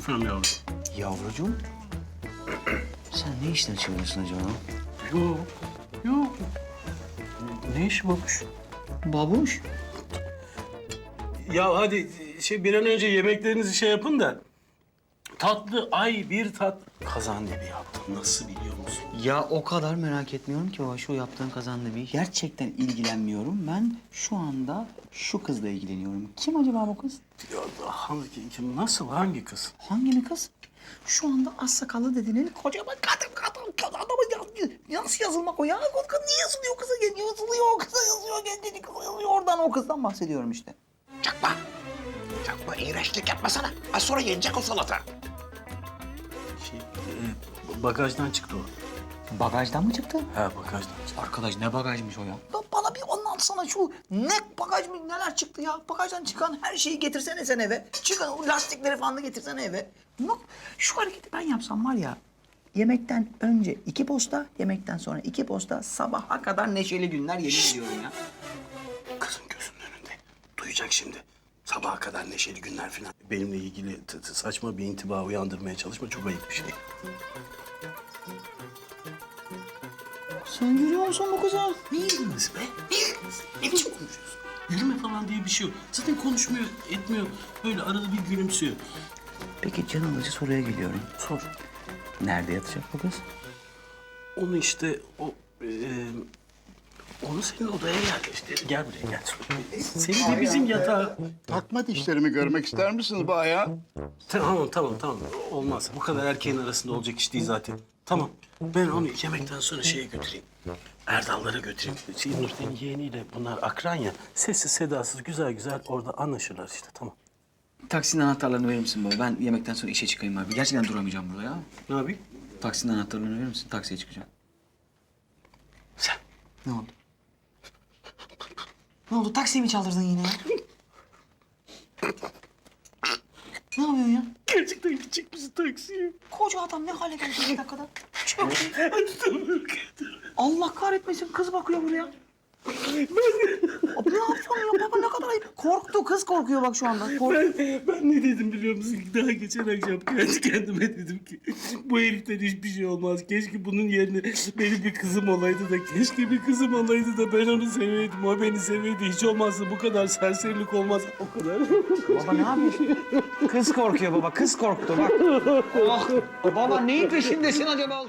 Efendim yavrum. Yavrucuğum. Sen ne işten çıkıyorsun acaba? Yok. Yok. Ne işi babuş? Babuş. Ya hadi şey bir an önce yemeklerinizi şey yapın da. Tatlı ay bir tat. Kazan dibi yaptım. Nasıl biliyor musun? Ya o kadar merak etmiyorum ki baba şu yaptığın kazandı bir. Gerçekten ilgilenmiyorum. Ben şu anda şu kızla ilgileniyorum. Kim acaba bu kız? Ya hangi kim nasıl hangi kız? Hangi bir kız? Şu anda az sakallı dediğinin kocaman kadın kadın kadın adamı ya, nasıl yazılmak o ya? O kız niye yazılıyor kıza yazılıyor o kıza yazıyor kendini kıza yazıyor oradan o kızdan bahsediyorum işte. Çakma. Çakma iğrençlik yapmasana. Az sonra yenecek o salata. Şey, e, bagajdan çıktı o. Bagajdan mı çıktı? Ha bagajdan çıktı. Arkadaş ne bagajmış o ya? Ya bana bir anlatsana şu ne bagaj mı neler çıktı ya? Bagajdan çıkan her şeyi getirsene sen eve. Çıkan o lastikleri falan da getirsene eve. Yok şu hareketi ben yapsam var ya. Yemekten önce iki posta, yemekten sonra iki posta, sabaha kadar neşeli günler yemin ediyorum ya. Kızın gözünün önünde. Duyacak şimdi. Sabaha kadar neşeli günler falan. Benimle ilgili saçma bir intiba uyandırmaya çalışma. Çok ayıp bir şey. Sen görüyor musun bu kızı? Ne yürümesi be? Ne? Ne biçim konuşuyorsun? Yürüme falan diye bir şey yok. Zaten konuşmuyor, etmiyor. Böyle arada bir gülümsüyor. Peki can alıcı soruya geliyorum. Sor. Nerede yatacak bu kız? Onu işte o... e, onu senin odaya yerleştir. Gel buraya gel. Seni de bizim yatağa... Takma dişlerimi görmek ister misiniz bu ayağa? Tamam tamam tamam. Olmaz. Bu kadar erkeğin arasında olacak iş değil zaten. Tamam. Ben onu yemekten sonra şeye götüreyim. Erdallara götüreyim. Şey, Nurten'in yeğeniyle bunlar akran ya. Sessiz sedasız güzel güzel orada anlaşırlar işte tamam. Taksinin anahtarlarını verir misin baba? Ben yemekten sonra işe çıkayım abi. Gerçekten duramayacağım burada ya. Ne yapayım? Taksinin anahtarlarını verir misin? Taksiye çıkacağım. Sen. Ne oldu? Ne oldu? Taksiyi mi çaldırdın yine ya? ne yapıyorsun ya? Gerçekten gidecek misin taksiye? Koca adam ne hale geldi bir dakikada? Çok Allah kahretmesin kız bakıyor buraya. Abi ne yapıyorsun ya baba ne kadar ayıp. Korktu kız korkuyor bak şu anda. Korktu. Ben, ben ne dedim biliyor musun? Daha geçen akşam kendi kendime dedim ki... ...bu heriften hiçbir şey olmaz. Keşke bunun yerine benim bir kızım olaydı da... ...keşke bir kızım olaydı da ben onu seveydim. O beni seveydi. Hiç olmazsa bu kadar serserilik olmaz. O kadar. Baba ne yapıyorsun? Kız korkuyor baba kız korktu bak. Oh, baba neyin peşindesin acaba?